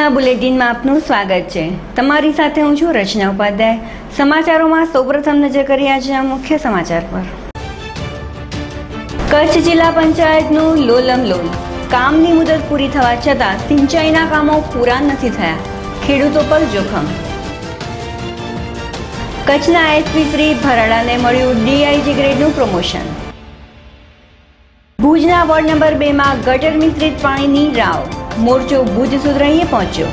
ભુજના બુલેટિનમાં આપનું સ્વાગત છે. તમારી સાથે હું છું રચના ઉપાધ્યાય. સમાચારોમાં સૌપ્રથમ નજર કરી આજના મુખ્ય સમાચાર પર. કચ્છ જિલ્લા પંચાયતનું લોલમ લોલ. કામની મુદત પૂરી થવા છતાં સિંચાઈના કામો પૂરા નથી થયા. ખેડૂતો પર જોખમ. કચ્છના એસપી શ્રી ભરાડાને મળ્યું ડીઆઈજી ગ્રેડનું પ્રમોશન. ભુજના વોર્ડ નંબર બેમાં ગટર મિશ્રિત પાણીની રાવ. મોરચો ભુજ સુધરાઈએ પહોંચ્યો.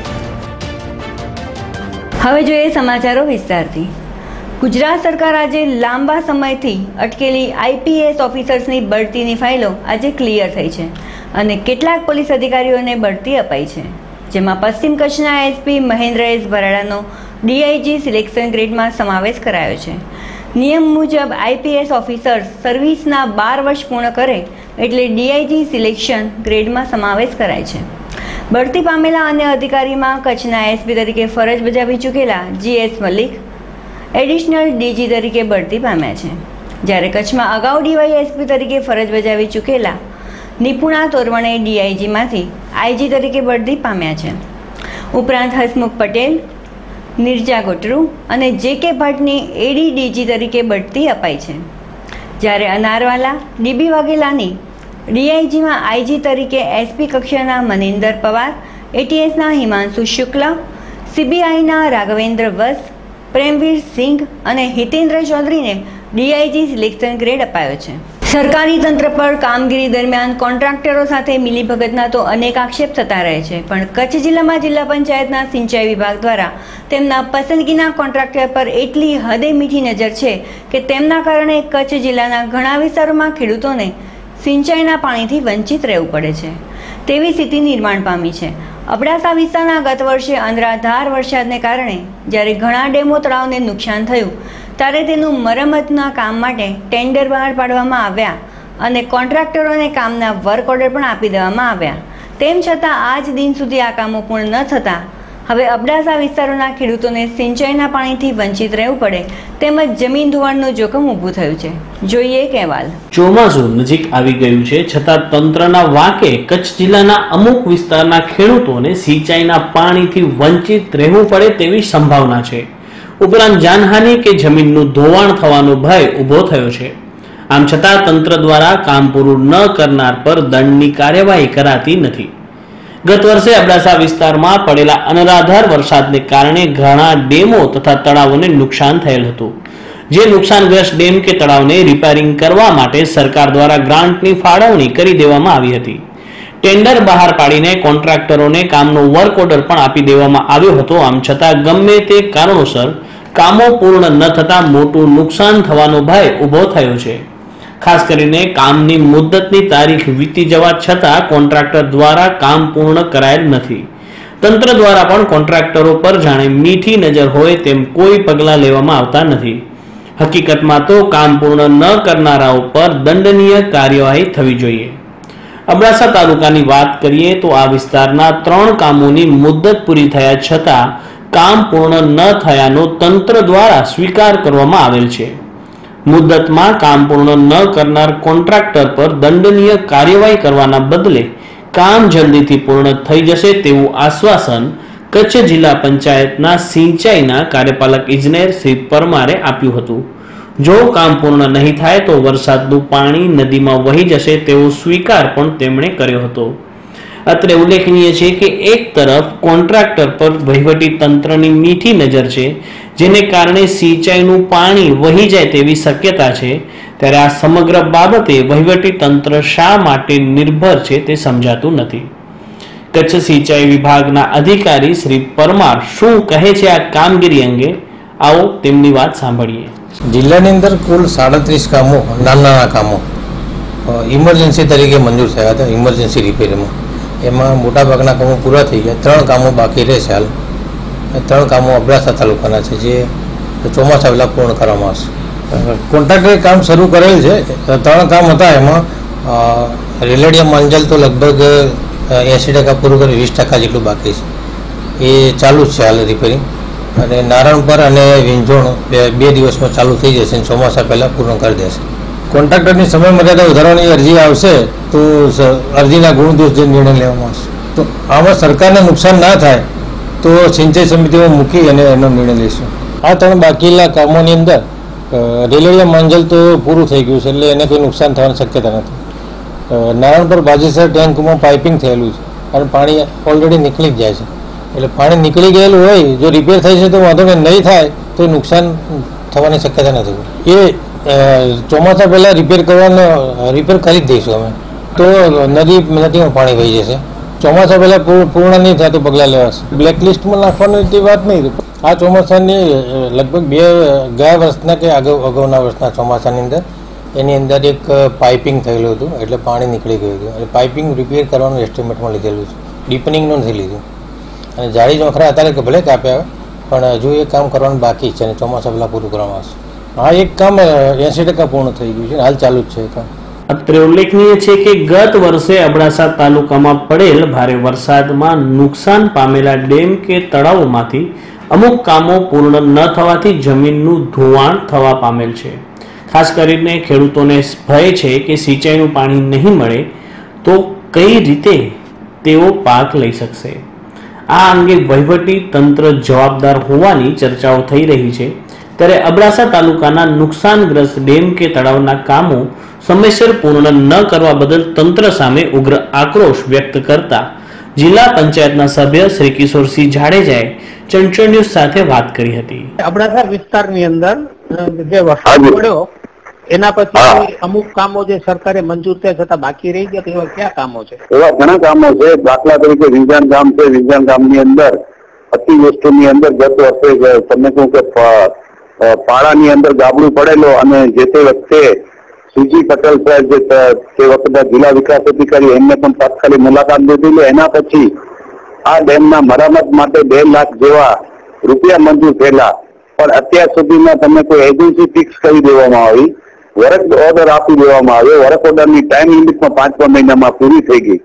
હવે જોઈએ સમાચારો વિસ્તારથી. ગુજરાત સરકાર આજે લાંબા સમયથી અટકેલી આઈપીએસ ઓફિસર્સની બઢતીની ફાઇલો આજે ક્લિયર થઈ છે અને કેટલાક પોલીસ અધિકારીઓને બઢતી અપાઈ છે. જેમાં પશ્ચિમ કચ્છના એસપી મહેન્દ્ર એસ ભરાડાનો ડીઆઈજી સિલેક્શન ગ્રેડમાં સમાવેશ કરાયો છે. નિયમ મુજબ આઈપીએસ ઓફિસર્સ સર્વિસના બાર વર્ષ પૂર્ણ કરે એટલે ડીઆઈજી સિલેક્શન ગ્રેડમાં સમાવેશ કરાય છે. બઢતી પામેલા અન્ય અધિકારીમાં કચ્છના એસપી તરીકે ફરજ બજાવી ચૂકેલા જીએસ મલિક એડિશનલ ડીજી તરીકે બઢતી પામ્યા છે. જ્યારે કચ્છમાં અગાઉ ડીવાય એસપી તરીકે ફરજ બજાવી ચૂકેલા નિપુણા તોરવણે ડીઆઈજીમાંથી આઈજી તરીકે બઢતી પામ્યા છે. ઉપરાંત હસમુખ પટેલ, નિર્જા ગોટરુ અને જે કે ભટ્ટની એડી ડીજી તરીકે બઢતી અપાઈ છે. જ્યારે અનારવાલા, ડીબી વાઘેલાની ડીઆઈજીમાં આઈજી તરીકે એસપી કક્ષાના મનેન્દર પવાર, એટીએસના હિમાંશુ શુક્લ, સીબીઆઈના રાઘવેન્દ્ર વસ, પ્રેમવીર સિંઘ અને હિતેન્દ્ર ચૌધરીને ડીઆઈજી સિલેક્શન ગ્રેડ અપાયો છે. સરકારી તંત્ર પર કામગીરી દરમિયાન કોન્ટ્રાક્ટરો સાથે મિલીભગતના તો અનેક આક્ષેપ થતા રહે છે, પણ કચ્છ જિલ્લામાં જિલ્લા પંચાયતના સિંચાઈ વિભાગ દ્વારા તેમના પસંદગીના કોન્ટ્રાક્ટર પર એટલી હદે મીઠી નજર છે કે તેમના કારણે કચ્છ જિલ્લાના ઘણા વિસ્તારોમાં ખેડૂતોને સિંચાઈના પાણીથી વંચિત રહેવું પડે છે. તેવી સ્થિતિ નિર્માણ પામી છે. અબડાસા વિસ્તારના ગત વર્ષે અંધરાધાર વરસાદને કારણે જ્યારે ઘણા ડેમો તળાવને નુકસાન થયું, ત્યારે તેનું મરમ્મતના કામ માટે ટેન્ડર બહાર પાડવામાં આવ્યા અને કોન્ટ્રાક્ટરોને કામના વર્ક ઓર્ડર પણ આપી દેવામાં આવ્યા. તેમ છતાં, આજ દિન સુધી આ કામો પૂર્ણ ન થતાં હવે અબડાસા વિસ્તારોના ખેડૂતોને સિંચાઈના પાણીથી વંચિત રહેવું પડે તેમજ જમીન ધોવાણનું જોખમ ઊભું થયું છે. જોઈએ અહેવાલ. ચોમાસું નજીક આવી ગયું છે, છતાં તંત્રના વાંકે કચ્છ જિલ્લાના અમુક વિસ્તારના ખેડૂતોને સિંચાઈના પાણીથી વંચિત રહેવું પડે તેવી સંભાવના છે. ઉપરાંત જાનહાનિ કે જમીનનું ધોવાણ થવાનો ભય ઊભો થયો છે. આમ છતાં તંત્ર દ્વારા કામ પૂરું ન કરનાર પર દંડની કાર્યવાહી કરાતી નથી. ગત વર્ષે અબડાસા વિસ્તારમાં પડેલા અનરાધાર વરસાદને કારણે ઘણા ડેમો તથા તળાવોને નુકસાન થયેલ હતું. જે નુકસાનગ્રસ્ત ડેમ કે તળાવને રિપેરિંગ કરવા માટે સરકાર દ્વારા ગ્રાન્ટની ફાળવણી કરી દેવામાં આવી હતી. ટેન્ડર બહાર પાડીને કોન્ટ્રાક્ટરોને કામનો વર્ક ઓર્ડર પણ આપી દેવામાં આવ્યો હતો. આમ છતાં ગમે તે કારણોસર કામો પૂર્ણ ન થતા મોટું નુકસાન થવાનો ભય ઊભો થયો છે. ખાસ કરીને કામની મુદ્દતની તારીખ વીતી જવા છતાં કોન્ટ્રાક્ટર દ્વારા કામ પૂર્ણ કરાયેલ નથી. તંત્ર દ્વારા પણ કોન્ટ્રાક્ટરો પર જાણે મીઠી નજર હોય તેમ કોઈ પગલાં લેવામાં આવતા નથી. હકીકતમાં તો કામ પૂર્ણ ન કરનારાઓ પર દંડનીય કાર્યવાહી થવી જોઈએ. અબડાસા તાલુકાની વાત કરીએ તો આ વિસ્તારના ત્રણ કામોની મુદ્દત પૂરી થયા છતાં કામ પૂર્ણ ન થયાનો તંત્ર દ્વારા સ્વીકાર કરવામાં આવેલ છે. મુદ્દતમાં કામ પૂર્ણ ન કરનાર કોન્ટ્રાક્ટર પર દંડનીય કાર્યવાહી કરવાના બદલે કામ જલ્દીથી પૂર્ણ થઈ જશે તેવું આશ્વાસન કચ્છ જિલ્લા પંચાયતના સિંચાઈના કાર્યપાલક ઇજનેર શ્રી પરમારે આપ્યું હતું. જો કામ પૂર્ણ નહીં થાય તો વરસાદનું પાણી નદીમાં વહી જશે તેવો સ્વીકાર પણ તેમણે કર્યો હતો. અત્રે ઉલ્લેખનીય છે કે એક તરફ કોન્ટ્રાક્ટર પર વહીવટી તંત્રની મીઠી નજર છે જેને કારણે સિંચાઈનું પાણી વહી જાય તેવી શક્યતા છે, ત્યારે આ સમગ્ર બાબતે વહીવટી તંત્ર શા માટે નિર્ભર છે તે સમજાતું નથી. કચ્છ સિંચાઈ વિભાગના અધિકારી શ્રી પરમાર શું કહે છે આ કામગીરી અંગે? આવો તેમની વાત સાંભળીએ. જિલ્લાની અંદર કુલ સાડત્રીસ કામો, નાના નાના કામો ઇમરજન્સી તરીકે મંજૂર થયા હતા ઇમરજન્સી રિપેરમાં એમાં મોટાભાગના કામો પૂરા થઈ ગયા, ત્રણ કામો બાકી રહેશે હાલ. ત્રણ કામો અબડાસા તાલુકાના છે જે ચોમાસા પહેલાં પૂર્ણ કરવામાં આવશે. કોન્ટ્રાક્ટરે કામ શરૂ કરેલ છે? ત્રણ કામ હતા એમાં? રેલડિયા માંજલ તો લગભગ એંસી ટકા પૂરું કરી વીસ ટકા જેટલું બાકી છે. એ ચાલુ જ છે હાલ રિપેરિંગ અને નારણપર અને વિંજોણ બે બે દિવસમાં ચાલુ થઈ જશે અને ચોમાસા પહેલાં પૂર્ણ કરી દેશે. કોન્ટ્રાક્ટરની સમય મર્યાદા વધારવાની અરજી આવશે તો અરજીના ગુણદોષ જે નિર્ણય લેવામાં આવશે. તો આમાં સરકારને નુકસાન ના થાય તો સિંચાઈ સમિતિમાં મૂકી અને એનો નિર્ણય લઈશું. આ ત્રણ બાકીના કામોની અંદર રેલડિયા માંજલ તો પૂરું થઈ ગયું છે, એટલે એને કોઈ નુકસાન થવાની શક્યતા નથી. નારાયણપુર બાજેસર ટેન્કમાં પાઇપિંગ થયેલું છે, અને પાણી ઓલરેડી નીકળી જ જાય છે. એટલે પાણી નીકળી ગયેલું હોય, જો રિપેર થઈ છે તો વાંધો નહીં થાય તો નુકસાન થવાની શક્યતા નથી. એ ચોમાસા પહેલાં રિપેર કરવાનો રિપેર કરી જ દઈશું અમે. તો નદી, નદીમાં પાણી વહી જશે. ચોમાસા પહેલાં પૂર્ણ નહીં થાય તો પગલાં લેવાશે બ્લેકલિસ્ટમાં નાખવાની તે વાત નહીં. આ ચોમાસાની લગભગ બે ગયા વર્ષના કે અગાઉ અગાઉના વર્ષના ચોમાસાની અંદર એની અંદર એક પાઇપિંગ થયેલું હતું, એટલે પાણી નીકળી ગયું હતું. એટલે પાઇપિંગ રિપેર કરવાનું એસ્ટિમેટમાં લીધેલું છે. ડીપનિંગનું નથી લીધું. અને જાળી જોખરા અત્યારે ભલે કાપ્યા પણ હજુ એ કામ કરવાનું બાકી છે અને ચોમાસા પહેલાં પૂરું કરવામાં આવશે. હા એક કામ એંસી ટકા પૂર્ણ થઈ ગયું છે. હાલ ચાલુ જ છે કામ. અત્રે ઉલ્લેખનીય છે કે ગત વર્ષે અબડાસા તાલુકામાં પડેલ ભારે વરસાદમાં નુકસાન પામેલા ડેમ કે તળાવોમાંથી અમુક કામો પૂર્ણ ન થવાથી જમીનનું ધોવાણ થવા પામેલ છે. ખાસ કરીને ખેડૂતોને ભય છે કે સિંચાઈનું પાણી નહીં મળે તો કઈ રીતે તેઓ પાક લઈ શકશે? આ અંગે વહીવટી તંત્ર જવાબદાર હોવાની ચર્ચાઓ થઈ રહી છે. ત્યારે અબડાસા તાલુકાના નુકસાનગ્રસ્ત ડેમ કે તળાવના કામો સમયસર પૂર્ણ ન કરવા બદલ તંત્ર સામે ઉગ્ર આક્રોશ વ્યક્ત કરતા જિલ્લા પંચાયતના સભ્ય શ્રી કિશોરસિંહ જાડેજાએ ચંચળ ન્યૂઝ સાથે વાત કરી હતી. અબડાસા વિસ્તારની અંદર જે વરસાદ પડ્યો એના પછી અમુક કામો જે સરકારે મંજૂર થયા છતાં બાકી રહી ગયા એવા કયા કામો છે? એવા ઘણા કામો છે. દાખલા તરીકે વિંજાણ ગામ છે. વિંજાણ ગામની અંદર અતિવૃષ્ટિની અંદર ગત વર્ષે તમને કહું કે પ- ની અંદર ગાબડું પડેલો અને જે તે વખતે સુજી પટેલ સાહેબ જે ત- વખતે જિલ્લા વિકાસ અધિકારી, એમને પણ તાત્કાલિક મુલાકાત લીધી એના પછી આ ડેમના મરામત માટે બે લાખ જેવા રૂપિયા મંજૂર થયેલા. પણ અત્યાર સુધીમાં તમને કોઈ એજન્સી ફિક્સ કરી દેવામાં આવી વર્ક ઓર્ડર આપી દેવામાં આવ્યો વર્ક ઓર્ડરની ટાઈમ લિમિટમાં પાંચમા મહિનામાં પૂરી થઈ ગઈ.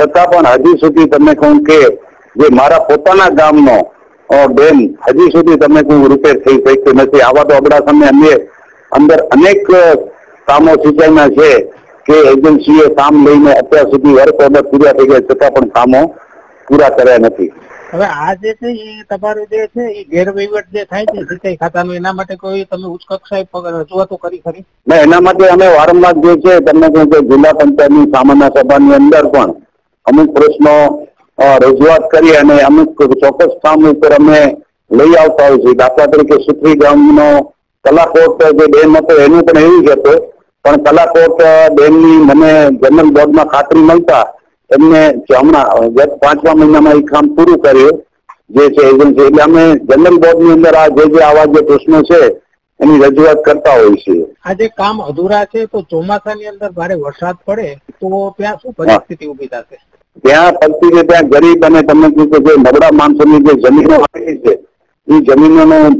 છતાં પણ હજી સુધી તમને કહું કે જે મારા પોતાના ગામનો ડેમ, હજી સુધી તમે કહું રિપેર થઈ શક્યું નથી. આવા તો અબડાસાને અન્ય અંદર અનેક કામો સિંચાઈના છે કે એજન્સીએ કામ લઈને અત્યાર સુધી વર્ક ઓર્ડર પૂરા થઈ ગયા છતાં પણ કામો પૂરા કર્યા નથી. હવે આ જે છે એ તમારું જે છે એ ગેરવહીવટ જે થાય છે સિંચાઈ ખાતાનું એના માટે કોઈ તમે ઉચ્ચ કક્ષાએ રજૂઆતો કરી ખરી? ના એના માટે અમે વારંવાર જે છે તમને કહું કે જિલ્લા પંચાયતની સામાન્ય સભાની અંદર પણ અમુક પ્રશ્નો રજૂઆત કરી અને અમુક ચોક્કસ કામ ઉપર અમે લઈ આવતા હોય છે. દાખલા તરીકે સુખરી ગામનો કલાકોટ જે ડેમ હતો એનું પણ એવું જ હતું પણ કલાકોટ ડેમની મને જનરલ બોર્ડમાં ખાતરી મળતા એમને હમણાં ગત પાંચમા મહિનામાં એ કામ પૂરું કર્યું જે છે એજન્સી એટલે અમે જનરલ બોર્ડની અંદર આ જે જે આવા જે પ્રશ્નો છે એની રજૂઆત કરતા હોય છીએ. આ જે કામ અધૂરા છે તો ચોમાસાની અંદર ભારે વરસાદ પડે તો ત્યાં શું પરિસ્થિતિ ઊભી થશે? ત્યાં પરિસ્થિતિ ત્યાં ગરીબ અને તમે કીધું કે જે નબળા માણસોની જે જમીનો આવેલી છે એ જમીનોનું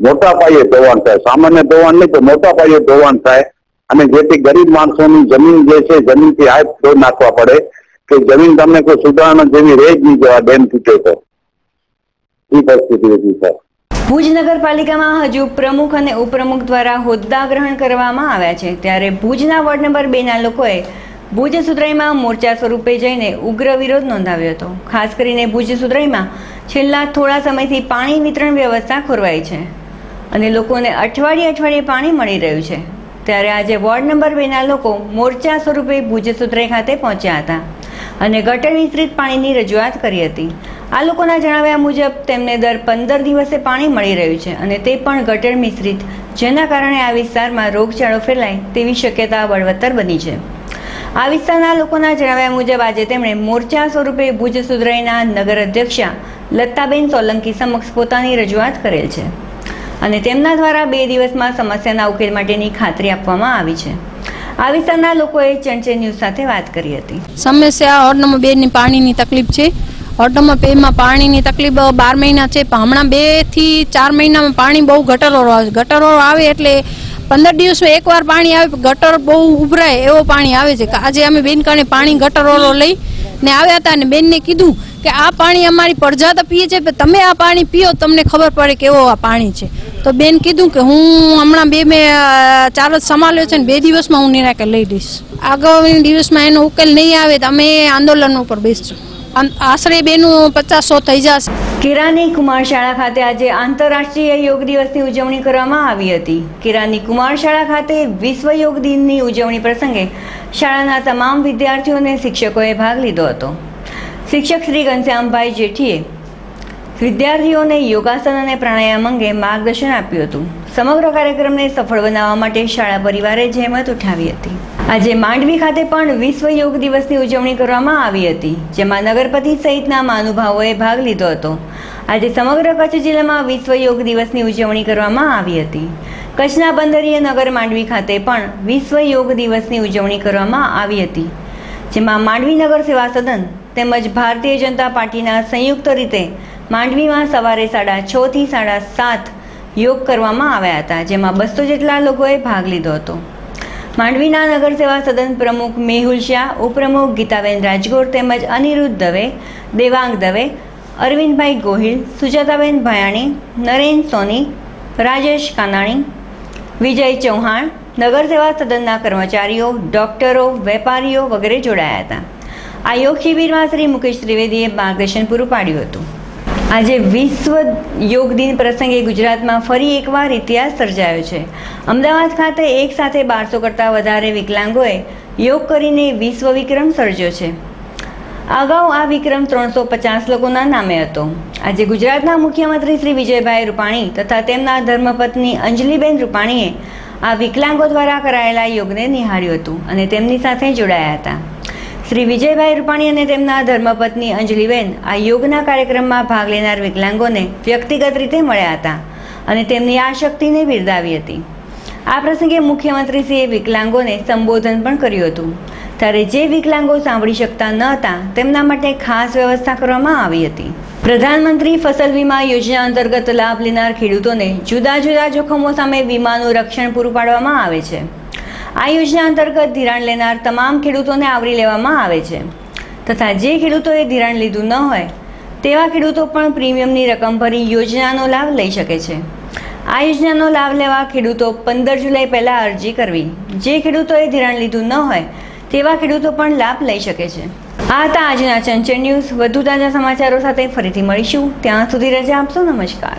મોટા પાયે ધોવાણ થાય. સામાન્ય ધોવાણ નહીં તો મોટા પાયે ધોવાણ થાય. અને જેથી ગરીબ માણસોની જમીન જે છે, જમીનથી હાથ ધોઈ નાખવા પડે કે જમીન તમને કોઈ સુધારણા જેવી રહે જ નહીં જવા ડેમ તૂટે તો. એ પરિસ્થિતિ હતી સર ભુજ નગરપાલિકામાં હજુ પ્રમુખ અને ઉપપ્રમુખ દ્વારા હોદ્દા ગ્રહણ કરવામાં આવ્યા છે. ત્યારે ભુજના વોર્ડ નંબર બેના લોકોએ ભુજ સુધરાઈમાં મોરચા સ્વરૂપે જઈને ઉગ્ર વિરોધ નોંધાવ્યો હતો. ખાસ કરીને ભુજ સુધરાઈમાં છેલ્લા થોડા સમયથી પાણી વિતરણ વ્યવસ્થા ખોરવાઈ છે અને લોકોને અઠવાડિયે અઠવાડિયે પાણી મળી રહ્યું છે. ત્યારે આજે વોર્ડ નંબર બેના લોકો મોરચા સ્વરૂપે ભુજસૂત્રે ખાતે પહોંચ્યા હતા અને ગટર મિશ્રિત પાણીની રજૂઆત કરી હતી. આ લોકોના જણાવ્યા મુજબ તેમને દર પંદર દિવસે પાણી મળી રહ્યું છે અને તે પણ ગટર મિશ્રિત, જેના કારણે આ વિસ્તારમાં રોગચાળો ફેલાય તેવી શક્યતા બળવત્તર બની છે. આ વિસ્તારના લોકોના જણાવ્યા મુજબ આજે તેમણે મોરચા સ્વરૂપે ભુજ સુધરાઈના નગર અધ્યક્ષા લતાબેન સોલંકી સમક્ષ પોતાની રજૂઆત કરેલ છે. અને તેમના દ્વારા બે દિવસમાં સમસ્યાના ઉકેલ માટેની ખાતરી આપવામાં આવી છે. આ વિસ્તારના લોકોએ ચંચે ન્યૂઝ સાથે વાત કરી હતી. સમસ્યા વોર્ડ નંબર બે ની પાણીની તકલીફ છે. વોર્ડ નંબર બે માં પાણીની તકલીફ બાર મહિના છે. પણ હમણાં બેથી ચાર મહિનામાં પાણી બહુ ગટરો આવે ગટરો આવે એટલે પંદર દિવસમાં એકવાર પાણી આવે ગટર બહુ ઉભરાય એવો પાણી આવે છે. આજે અમે બેન કારણે પાણી ગટરો લઈ ને આવ્યા હતા અને બેનને કીધું કે આ પાણી અમારી પડજા તો પીએ છે. તમે આ પાણી પીઓ, તમને ખબર પડે કેવો આ પાણી છે. તો બેન કીધું કે હું હમણાં બે મેં અ, ચાર જ સંભાળ્યો છે ને બે દિવસમાં હું નિરાકર લઈ દઈશ. આગામી દિવસમાં એનો ઉકેલ નહીં આવે તો અમે આંદોલન ઉપર બેસશું. આશરે બેનું પચાસ સો થઈ જશે. કિરાની કુમાર શાળા ખાતે આજે આંતરરાષ્ટ્રીય યોગ દિવસની ઉજવણી કરવામાં આવી હતી. કિરાની કુમાર શાળા ખાતે વિશ્વ યોગ દિનની ઉજવણી પ્રસંગે શાળાના તમામ વિદ્યાર્થીઓ અને શિક્ષકોએ ભાગ લીધો હતો. શિક્ષક શ્રી ઘનશ્યામભાઈ જેઠીએ વિદ્યાર્થીઓને યોગાસન અને પ્રાણાયામ અંગે માર્ગદર્શન આપ્યું હતું. સમગ્ર કાર્યક્રમને સફળ બનાવવા માટે શાળા પરિવારે જહેમત ઉઠાવી હતી. આજે માંડવી ખાતે પણ વિશ્વ યોગ દિવસની ઉજવણી કરવામાં આવી હતી, જેમાં નગરપતિ સહિતના મહાનુભાવોએ ભાગ લીધો હતો. આજે સમગ્ર કચ્છ જિલ્લામાં વિશ્વ યોગ દિવસની ઉજવણી કરવામાં આવી હતી. કચ્છના બંદરીય નગર માંડવી ખાતે પણ વિશ્વ યોગ દિવસની ઉજવણી કરવામાં આવી હતી, જેમાં માંડવી નગર સેવા સદન તેમજ ભારતીય જનતા પાર્ટીના સંયુક્ત રીતે માંડવીમાં સવારે સાડા છ થી સાડા સાત યોગ કરવામાં આવ્યા હતા, જેમાં બસો જેટલા લોકોએ ભાગ લીધો હતો. માંડવીના નગર સેવા સદન પ્રમુખ મેહુલ શાહ, ઉપપ્રમુખ ગીતાબેન રાજગોર તેમજ અનિરુદ્ધ દવે, દેવાંગ દવે, અરવિંદભાઈ ગોહિલ, સુજાતાબેન ભયાણી, નરેન સોની, રાજેશ કાનાણી, વિજય ચૌહાણ નગર સેવા સદનના કર્મચારીઓ, ડોક્ટરો, વેપારીઓ વગેરે જોડાયા હતા. આ યોગ શિબિરમાં શ્રી મુકેશ ત્રિવેદીએ માર્ગદર્શન પૂરું પાડ્યું હતું. આજે વિશ્વ યોગ દિન પ્રસંગે ગુજરાતમાં ફરી એકવાર ઇતિહાસ સર્જાયો છે. અમદાવાદ ખાતે એક સાથે બારસો કરતાં વધારે વિકલાંગોએ યોગ કરીને વિશ્વ વિક્રમ સર્જ્યો છે. અગાઉ આ વિક્રમ ત્રણસો પચાસ લોકોના નામે હતો. આજે ગુજરાતના મુખ્યમંત્રી શ્રી વિજયભાઈ રૂપાણી તથા તેમના ધર્મપત્ની અંજલિબેન રૂપાણીએ આ વિકલાંગો દ્વારા કરાયેલા યોગને નિહાળ્યું હતું અને તેમની સાથે જોડાયા હતા. શ્રી વિજયભાઈ રૂપાણી અને તેમના ધર્મપત્ની અંજલિબેન આ યોગના કાર્યક્રમમાં ભાગ લેનાર વિકલાંગોને વ્યક્તિગત રીતે મળ્યા હતા અને તેમની આ શક્તિને બિરદાવી હતી. આ પ્રસંગે મુખ્યમંત્રીશ્રીએ વિકલાંગોને સંબોધન પણ કર્યું હતું. ત્યારે જે વિકલાંગો સાંભળી શકતા ન હતા, તેમના માટે ખાસ વ્યવસ્થા કરવામાં આવી હતી. પ્રધાનમંત્રી ફસલ વીમા યોજના અંતર્ગત લાભ લેનાર ખેડૂતોને જુદા જુદા જોખમો સામે વીમાનું રક્ષણ પૂરું પાડવામાં આવે છે. આ યોજના અંતર્ગત ધિરાણ લેનાર તમામ ખેડૂતોને આવરી લેવામાં આવે છે. તથા જે ખેડૂતોએ ધિરાણ લીધું ન હોય, તેવા ખેડૂતો પણ પ્રીમિયમની રકમ ભરી યોજનાનો લાભ લઈ શકે છે. આ યોજનાનો લાભ લેવા ખેડૂતો પંદર જુલાઈ પહેલાં અરજી કરવી. જે ખેડૂતોએ ધિરાણ લીધું ન હોય, તેવા ખેડૂતો પણ લાભ લઈ શકે છે. આ હતા આજના ચંચળ ન્યૂઝ. વધુ તાજા સમાચારો સાથે ફરીથી મળીશું. ત્યાં સુધી રજા આપશો. નમસ્કાર.